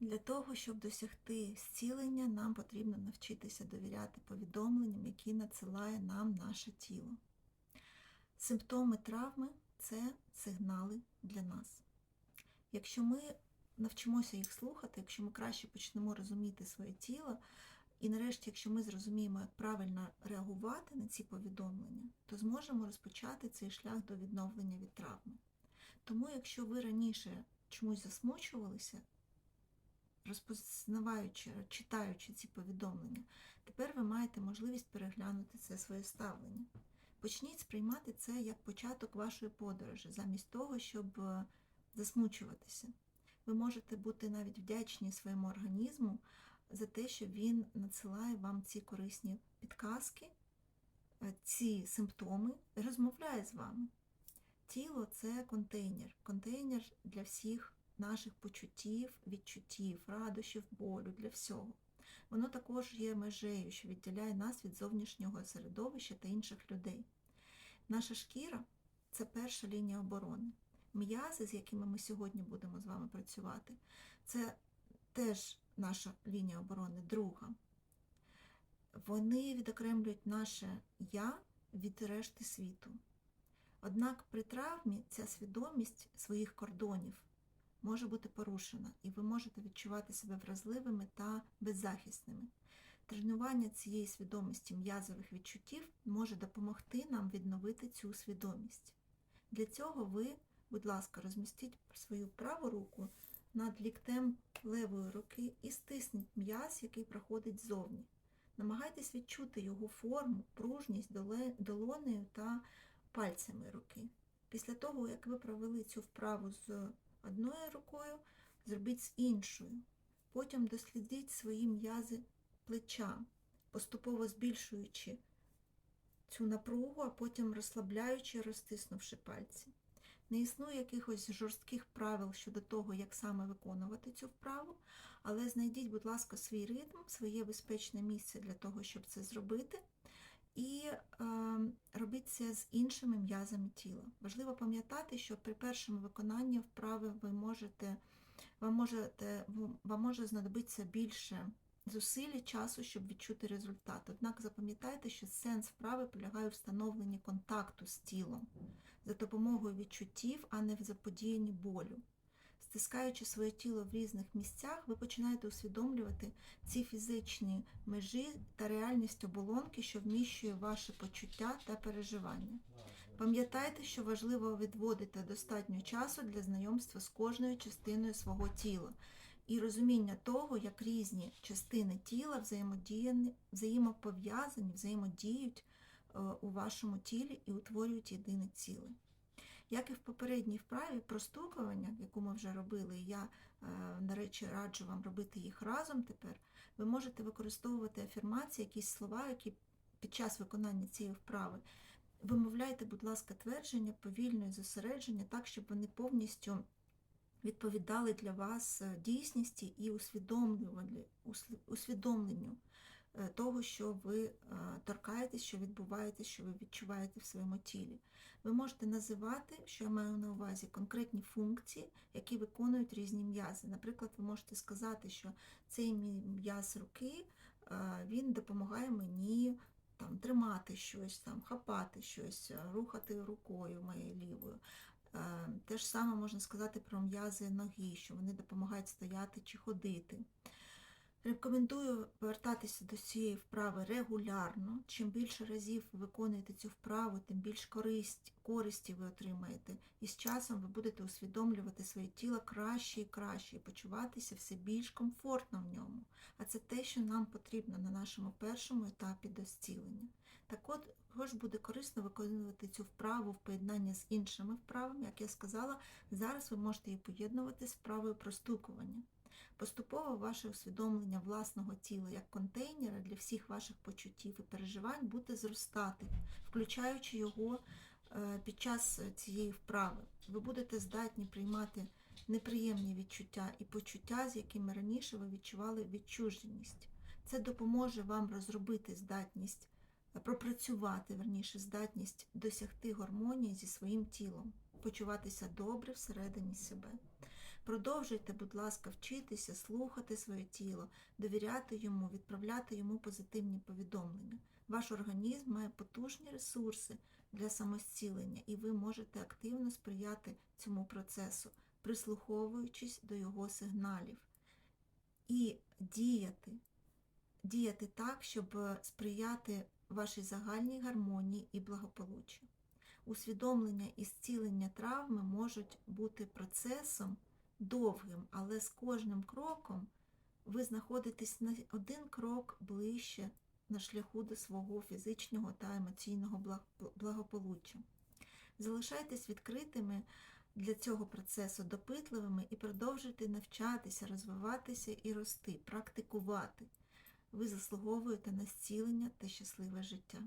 Для того, щоб досягти зцілення, нам потрібно навчитися довіряти повідомленням, які надсилає нам наше тіло. Симптоми травми це сигнали для нас. Якщо ми навчимося їх слухати, якщо ми краще почнемо розуміти своє тіло, і нарешті, якщо ми зрозуміємо, як правильно реагувати на ці повідомлення, то зможемо розпочати цей шлях до відновлення від травми. Тому, якщо ви раніше чомусь засмучувалися, розпознаваючи, читаючи ці повідомлення, тепер ви маєте можливість переглянути це своє ставлення. Почніть сприймати це як початок вашої подорожі, замість того, щоб е, засмучуватися. Ви можете бути навіть вдячні своєму організму за те, що він надсилає вам ці корисні підказки, е, ці симптоми і розмовляє з вами. Тіло це контейнер, контейнер для всіх наших почуттів, відчуттів, радощів, болю, для всього. Воно також є межею, що відділяє нас від зовнішнього середовища та інших людей. Наша шкіра це перша лінія оборони. М'язи, з якими ми сьогодні будемо з вами працювати, це теж наша лінія оборони, друга. Вони відокремлюють наше я від решти світу. Однак при травмі ця свідомість своїх кордонів може бути порушена, і ви можете відчувати себе вразливими та беззахисними. Тренування цієї свідомості м'язових відчуттів може допомогти нам відновити цю свідомість. Для цього ви, будь ласка, розмістіть свою праву руку над ліктем левої руки і стисніть м'яз, який проходить ззовні. Намагайтесь відчути його форму, пружність долонею та пальцями руки. Після того, як ви провели цю вправу з одною рукою, зробіть з іншою. Потім дослідіть свої м'язи плеча, поступово збільшуючи цю напругу, а потім розслабляючи, розтиснувши пальці. Не існує якихось жорстких правил щодо того, як саме виконувати цю вправу, але знайдіть, будь ласка, свій ритм, своє безпечне місце для того, щоб це зробити. І е, робіть це з іншими м'язами тіла. Важливо пам'ятати, що при першому виконанні вправи ви можете, вам, можете, вам може знадобитися більше зусиль і часу, щоб відчути результат. Однак запам'ятайте, що сенс вправи полягає у встановленні контакту з тілом за допомогою відчуттів, а не в заподіянні болю. Стискаючи своє тіло в різних місцях, ви починаєте усвідомлювати ці фізичні межі та реальність оболонки, що вміщує ваші почуття та переживання. Пам'ятайте, що важливо відводити достатньо часу для знайомства з кожною частиною свого тіла і розуміння того, як різні частини тіла взаємопов'язані, взаємодіють е, у вашому тілі і утворюють єдине ціле. Як і в попередній вправі простукування, яку ми вже робили, і я, е, до речі, раджу вам робити їх разом тепер, ви можете використовувати афірмації, якісь слова, які під час виконання цієї вправи. Вимовляйте, будь ласка, твердження повільно і зосередження, так, щоб вони повністю відповідали для вас е, дійсності і усвідомленню е, того, що ви е, торкаєтесь, що відбуваєте, що ви відчуваєте в своєму тілі. Ви можете називати, що я маю на увазі, конкретні функції, які виконують різні м'язи. Наприклад, ви можете сказати, що цей мій м'яз руки е, він допомагає мені там, тримати щось, там, хапати щось, е, рухати рукою моєю лівою. Е, Те ж саме можна сказати про м'язи ноги, що вони допомагають стояти чи ходити. Рекомендую повертатися до цієї вправи регулярно. Чим більше разів ви виконуєте цю вправу, тим більш користь, користі ви отримаєте. І з часом ви будете усвідомлювати своє тіло краще і краще, і почуватися все більш комфортно в ньому. А це те, що нам потрібно на нашому першому етапі до зцілення. Так от, також буде корисно виконувати цю вправу в поєднанні з іншими вправами. Як я сказала, зараз ви можете її поєднувати з вправою простукування. Поступово ваше усвідомлення власного тіла як контейнера для всіх ваших почуттів і переживань буде зростати, включаючи його е, під час цієї вправи. Ви будете здатні приймати неприємні відчуття і почуття, з якими раніше ви відчували відчуженість. Це допоможе вам розробити здатність, е, пропрацювати верніше здатність досягти гармонії зі своїм тілом, почуватися добре всередині себе. Продовжуйте, будь ласка, вчитися, слухати своє тіло, довіряти йому, відправляти йому позитивні повідомлення. Ваш організм має потужні ресурси для самозцілення, і ви можете активно сприяти цьому процесу, прислуховуючись до його сигналів. І діяти, діяти так, щоб е, сприяти вашій загальній гармонії і благополуччю. Усвідомлення і зцілення травми можуть бути процесом довгим, але з кожним кроком ви знаходитесь на один крок ближче на шляху до свого фізичного та емоційного благополуччя. Залишайтесь відкритими для цього процесу, допитливими і продовжуйте навчатися, розвиватися і рости, практикувати. Ви заслуговуєте на зцілення та щасливе життя.